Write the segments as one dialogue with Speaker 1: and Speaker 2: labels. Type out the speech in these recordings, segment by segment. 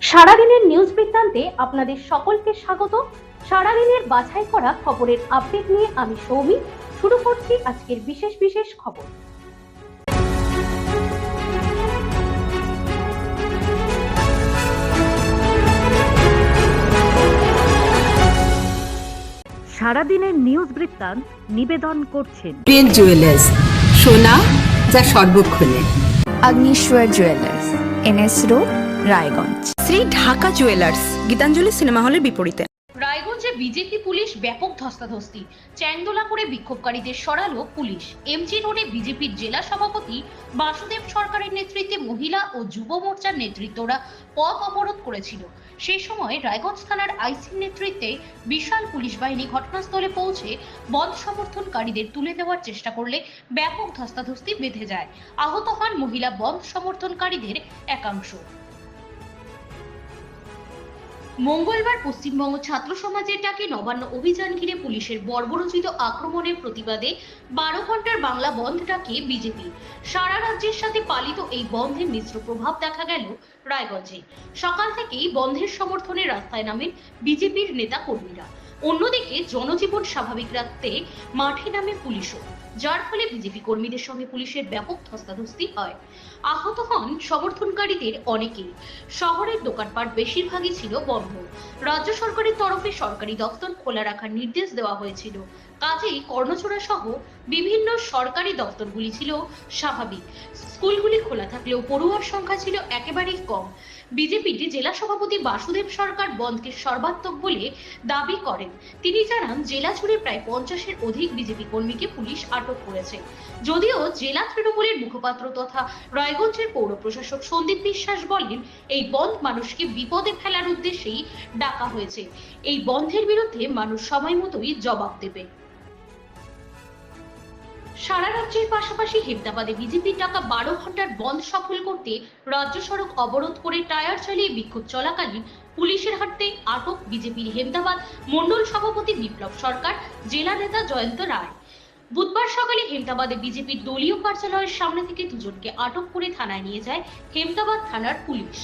Speaker 1: সারাদিনের নিউজ বৃত্তান্তে আপনাদের সকলকে স্বাগত। সারাদিনের বাছাই করা খবরের আপডেট নিয়ে আমি সৌমি। শুরু করছি আজকের বিশেষ বিশেষ খবর।
Speaker 2: সারাদিনের নিউজ বৃত্তান্ত নিবেদন করছেন।
Speaker 3: জুয়েলার্স সোনা যা সর্বক্ষণে।
Speaker 4: Agnishwar jewellers N S road Raiganj.
Speaker 5: Shri Dhaka jewellers, Gitanjali cinema হলের বিপরীতে।
Speaker 1: রায়গঞ্জে বিজেপি পুলিশ ব্যাপক ধস্তাধস্তি। চ্যাংদোলা করে বিক্ষোভকারীদের সরালো পুলিশ। এমজি রোডে বিজেপির জেলা সভাপতি বাসুদেব সরকারের নেতৃত্বে মহিলা ও যুব মোর্চার নেতৃত্বরা পথ অবরোধ করেছিল। সেই সময় রায়গঞ্জ থানার আইসির নেতৃত্বে বিশাল পুলিশ বাহিনী ঘটনাস্থলে পৌঁছে বন্ধ সমর্থনকারীদের তুলে দেওয়ার চেষ্টা করলে ব্যাপক ধস্তাধস্তি বেঁধে যায়। আহত হন মহিলা বন্ধ সমর্থনকারীদের একাংশ। মঙ্গলবার পশ্চিমবঙ্গ ছাত্র সমাজের ডাকে নবান্ন অভিযান ঘিরে পুলিশের বর্বরোচিত আক্রমণের প্রতিবাদে বারো ঘণ্টার বাংলা বন্ধ ডাকে বিজেপি। সারা রাজ্যের সাথে পালিত এই বন্ধের মিশ্র প্রভাব দেখা গেল রায়গঞ্জে। সকাল থেকেই বন্ধের সমর্থনে রাস্তায় নামেন বিজেপির নেতা কর্মীরা। অন্যদিকে জনজীবন স্বাভাবিক রাখতে মাঠে নামে পুলিশও। যার ফলে বিজেপি কর্মীদের সঙ্গে পুলিশের ব্যাপক ধস্তাধস্তি হয়। আহত হন সমর্থনকারীদের অনেকেই। শহরের দোকানপাট বেশিরভাগই ছিল বন্ধ। রাজ্য সরকারের তরফে সরকারি দপ্তর খোলা রাখার নির্দেশ দেওয়া হয়েছিল। কাজেই কর্ণচূড়া সহ বিভিন্ন সরকারি দপ্তরগুলি ছিল স্বাভাবিক। স্কুলগুলি খোলা থাকলেও পড়ুয়ার সংখ্যা ছিল একেবারেই কম। বিজেপির জেলা সভাপতি বাসুদেব সরকার বন্ধকে সর্বাত্মক বলে দাবি করেন। তিনি জানান, জেলা জুড়ে প্রায় পঞ্চাশের অধিক বিজেপি কর্মীকে পুলিশ আটক করেছে। যদিও জেলা তৃণমূলের মুখপাত্র তথা রায়গঞ্জের পৌর প্রশাসক সন্দীপ বিশ্বাস বলেন, এই বন্ধ মানুষকে বিপদে ফেলার উদ্দেশ্যেই ডাকা হয়েছে। এই বন্ধের বিরুদ্ধে মানুষ সময় মতোই জবাব দেবে। সারা রাজ্যের পাশাপাশি হেমদাবাদে বিজেপির টাকা বারো ঘণ্টার বন্ধ সফল করতে রাজ্য সড়ক অবরোধ করে টায়ার চালিয়ে বিক্ষোভ চলাকালীন পুলিশের হাতে আটক বিজেপির হেমদাবাদ মন্ডল সভাপতি বিপ্লব সরকার, জেলা নেতা জয়ন্ত রায়। বুধবার সকালে হেমতাবাদে বিজেপির দলীয় কার্যালয়ের সামনে থেকে দুজনকে আটক করে থানায় নিয়ে যায় হেমতাবাদ থানার পুলিশ।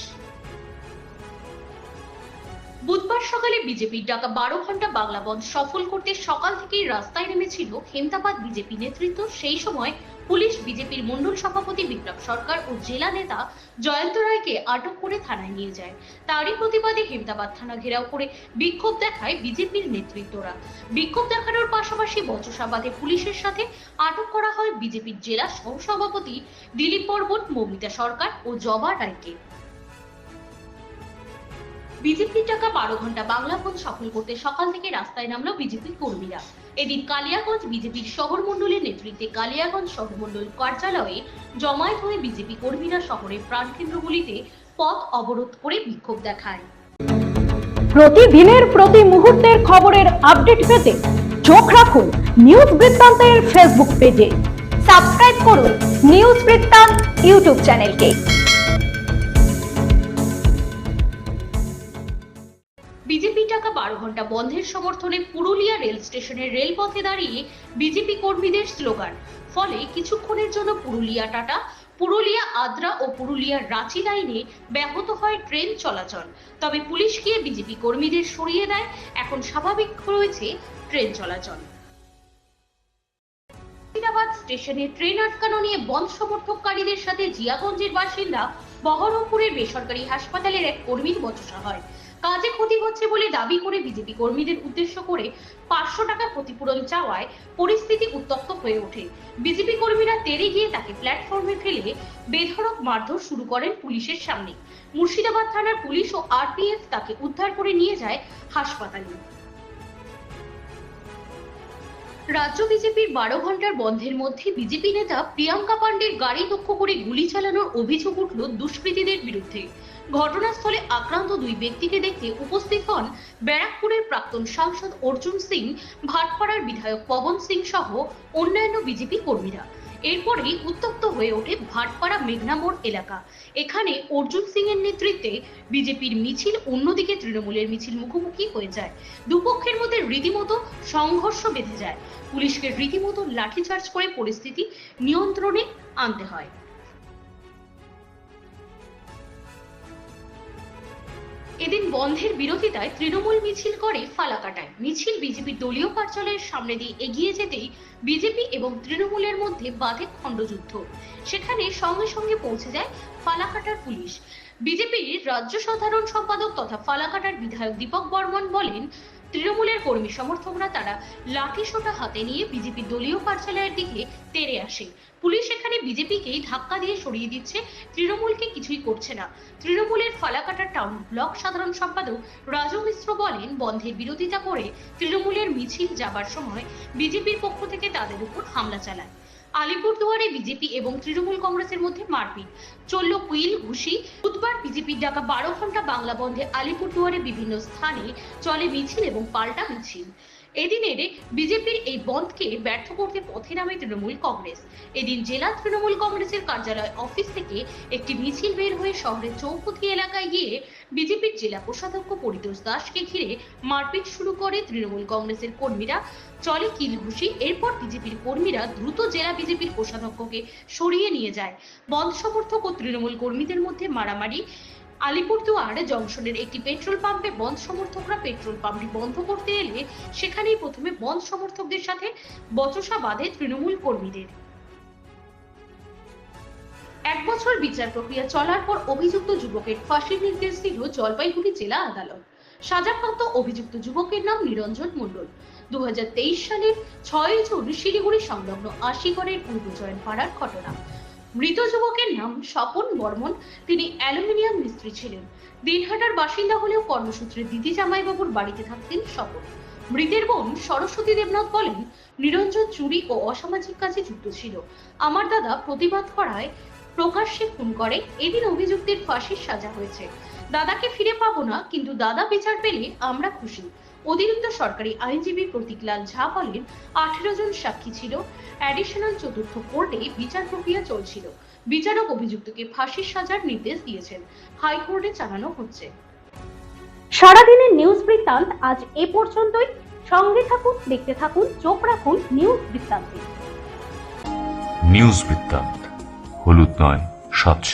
Speaker 1: বুধবার সকালে বিজেপির ডাকা বারো ঘণ্টা বাংলা বন্ধ সফল করতে সকাল থেকেই রাস্তায় নেমেছিল হেমদাবাদ বিজেপি নেতৃত্ব। সেই সময় পুলিশ বিজেপির মন্ডল সভাপতি বিপ্লব সরকার ও জেলা নেতা জয়ন্ত রায়কে আটক করে থানায় নিয়ে যায়। তারই প্রতিবাদে হেমদাবাদ থানা ঘেরাও করে বিক্ষোভ দেখায় বিজেপির নেতৃত্বরা। বিক্ষোভ দেখানোর পাশাপাশি বচসাবাদে পুলিশের সাথে আটক করা হয় বিজেপির জেলা সহসভাপতি দিলীপ বর্মন, মৌমিতা সরকার ও জবা রায়কে। বিজেপির টাকা বারো ঘণ্টা বাংলা বন্ধ সফল করতে সকাল থেকে রাস্তায় নামলো বিজেপির কর্মীরা। এদিন কালিয়াগঞ্জ বিজেপির শহর মণ্ডলের নেতৃত্বে কালিয়াগঞ্জ শহর মণ্ডল কার্যালয়ে জমায়েত হয়ে বিজেপি কর্মীরা শহরের প্রাণকেন্দ্রগুলিতে পথ অবরোধ করে বিক্ষোভ দেখায়।
Speaker 2: প্রতিদিনের প্রতি মুহূর্তের খবরের আপডেট পেতে চোখ রাখুন নিউজ বৃত্তান্তের ফেসবুক পেজে।
Speaker 4: সাবস্ক্রাইব করুন নিউজ বৃত্তান্ত ইউটিউব চ্যানেলকে।
Speaker 1: বিজেপি টাকা বারো ঘণ্টা বন্ধের সমর্থনে পুরুলিয়া রেল স্টেশনের রেলপথে দাঁড়িয়ে বিজেপি কর্মীদের স্লোগান। ফলে কিছুক্ষণের জন্য পুরুলিয়া টাটা, পুরুলিয়া আদ্রা ও পুরুলিয়ার রাঁচি লাইনে ব্যাহত হয় ট্রেন চলাচল। তবে পুলিশ গিয়ে বিজেপি কর্মীদের সরিয়ে দেয়। এখন স্বাভাবিক রয়েছে ট্রেন চলাচল। মুর্শিদাবাদ স্টেশনে ট্রেন আটকানো নিয়ে বন্ধ সমর্থককারীদের সাথে জিয়াগঞ্জের বাসিন্দা বহরমপুরের বেসরকারি হাসপাতালের এক কর্মীর বচসা হয়। কাজে ক্ষতি হচ্ছে বলে দাবি করে বিজেপি কর্মীদের উদ্দেশ্য করে পাঁচশো টাকা ক্ষতিপূরণ চাওয়ায় পরিস্থিতি উত্তপ্ত হয়ে ওঠে। বিজেপি কর্মীরা তেড়ে গিয়ে তাকে প্ল্যাটফর্মে ফেলে বেধড়ক মারধর শুরু করেন পুলিশের সামনে। মুর্শিদাবাদ থানার পুলিশ ও আরপিএফ তাকে উদ্ধার করে নিয়ে যায় হাসপাতালে। রাজ্য বিজেপির বারো ঘণ্টার বন্ধের মধ্যে বিজেপি নেতা প্রিয়াঙ্কা পাণ্ডের গাড়ি লক্ষ্য করে গুলি চালানোর অভিযোগ উঠল দুষ্কৃতীদের বিরুদ্ধে। ঘটনাস্থলে আক্রান্ত দুই ব্যক্তিকে দেখতে উপস্থিত হন ব্যারাকপুরের প্রাক্তন সাংসদ অর্জুন সিং, ভাটপাড়ার বিধায়ক পবন সিং সহ অন্যান্য বিজেপি কর্মীরা। এরপরেই উত্তপ্ত হয়ে ওঠে ভাটপাড়া মেঘনামোড় এলাকা। এখানে অর্জুন সিং এর নেতৃত্বে বিজেপির মিছিল অন্যদিকে তৃণমূলের মিছিল মুখোমুখি হয়ে যায়। দুপক্ষের মধ্যে রীতিমতো সংঘর্ষ বেঁধে যায়। পুলিশকে রীতিমতো লাঠিচার্জ করে পরিস্থিতি নিয়ন্ত্রণে আনতে হয়। এদিন বন্ধের বিরোধিতায় তৃণমূল মিছিল করে ফালাকাটায়। মিছিল বিজেপি দলীয় কার্যালয়ের সামনে দিয়ে এগিয়ে যেতেই বিজেপি এবং তৃণমূলের মধ্যে বাধে খণ্ডযুদ্ধ। সেখানে সঙ্গে সঙ্গে পৌঁছে যায় ফালাকাটার পুলিশ। বিজেপির রাজ্য সাধারণ সম্পাদক তথা ফালাকাটার বিধায়ক দীপক বর্মন বলেন তৃণমূলের কর্মী সমর্থকরা তারা লাঠি সোটা হাতে নিয়ে বিজেপি দলীয় কার্যালয়ের দিকে তেড়ে আসে। পুলিশ এখানে বিজেপিকেই ধাক্কা দিয়ে সরিয়ে দিচ্ছে, তৃণমূলকে কিছুই করছে না। তৃণমূলের ফালাকাটা টাউন ব্লক সাধারণ সম্পাদক রাজু মিশ্র বলেন, বন্ধের বিরোধিতা করে তৃণমূলের মিছিল যাবার সময় বিজেপির পক্ষ থেকে তাদের উপর হামলা চালায়। আলিপুরদুয়ারে বিজেপি এবং তৃণমূল কংগ্রেসের মধ্যে মারপিট। চলল কুইল ঘুষি। বুধবার বিজেপির ডাকা বারো ঘণ্টা বাংলা বন্ধে আলিপুরদুয়ারে বিভিন্ন স্থানে চলে মিছিল এবং পাল্টা মিছিল। এদিনের বিজেপির এই বন্ধকে ব্যর্থ করতে পথে নামে তৃণমূল কংগ্রেস। এদিন জেলা তৃণমূল কংগ্রেসের কার্যালয় অফিস থেকে একটি মিছিল বের হয়ে শহরের চৌপথি এলাকায় গিয়ে বিজেপির জেলা কোষাধ্যক্ষ পরিতোষ দাসকে ঘিরে মারপিট শুরু করে তৃণমূল কংগ্রেসের কর্মীরা। চলে কিলঘুষি এরপর বিজেপির কর্মীরা দ্রুত জেলা বিজেপির কোষাধ্যক্ষকে সরিয়ে নিয়ে যায়। বন্ধ সমর্থক ও তৃণমূল কর্মীদের মধ্যে মারামারি আলিপুরদুয়ার জংশনের একটি পেট্রোল পাম্পে বন্ধ সমর্থকরা পেট্রোল পাম্পটি বন্ধ করতে এলে সেখানেই প্রথমে বন্ধ সমর্থকদের সাথে বচসা বাঁধে তৃণমূল কর্মীদের। এক বছর বিচার প্রক্রিয়া চলার পর অভিযুক্ত যুবকের ফাঁসির নির্দেশ দিল জলপাইগুড়ি জেলা আদালত। সাজাপ্রাপ্ত অভিযুক্ত যুবকের নাম নিরঞ্জন মণ্ডল। দু হাজার তেইশ সালের ছয় জুন শিলিগুড়ি সংলগ্ন আশিগড়ের পূর্ব পূর্বচয়ন পাড়ার ঘটনা। মৃত যুবকের নাম স্বপন বর্মন। তিনি অ্যালুমিনিয়াম মিস্ত্রি ছিলেন। দিনহাটার বাসিন্দা হলেও কর্মসূত্রে দিদি জামাইবাবুর বাড়িতে থাকতেন স্বপন। মৃতের বোন সরস্বতী দেবনাথ বলেন, নিরঞ্জন চুরি ও অসামাজিক কাজে যুক্ত ছিল। আমার দাদা প্রতিবাদ করায় প্রকাশ্যে খুন করে। এদিন অভিযুক্তের ফাঁসির সাজা হয়েছে। দাদাকে ফিরে পাবো না, কিন্তু দাদা বিচার পেলে আমরা খুশি। অতিরিক্ত সরকারি আইনজীবী প্রতীকলাল ঝা বলেন, আঠেরো জন সাক্ষী ছিল। অ্যাডিশনাল চতুর্থ কোর্টে বিচার প্রক্রিয়া চলছিল। বিচারক অভিযুক্তকে ফাঁসির সাজার নির্দেশ দিয়েছেন। হাইকোর্টে চালানো হচ্ছে।
Speaker 2: সারাদিনের নিউজ বৃত্তান্ত আজ এ পর্যন্তই। সঙ্গে থাকুন, দেখতে থাকুন, চোখ রাখুন নিউজ বৃত্তান্তে।
Speaker 6: নিউজ বৃত্তান্ত, হলুদ নয় স্বচ্ছ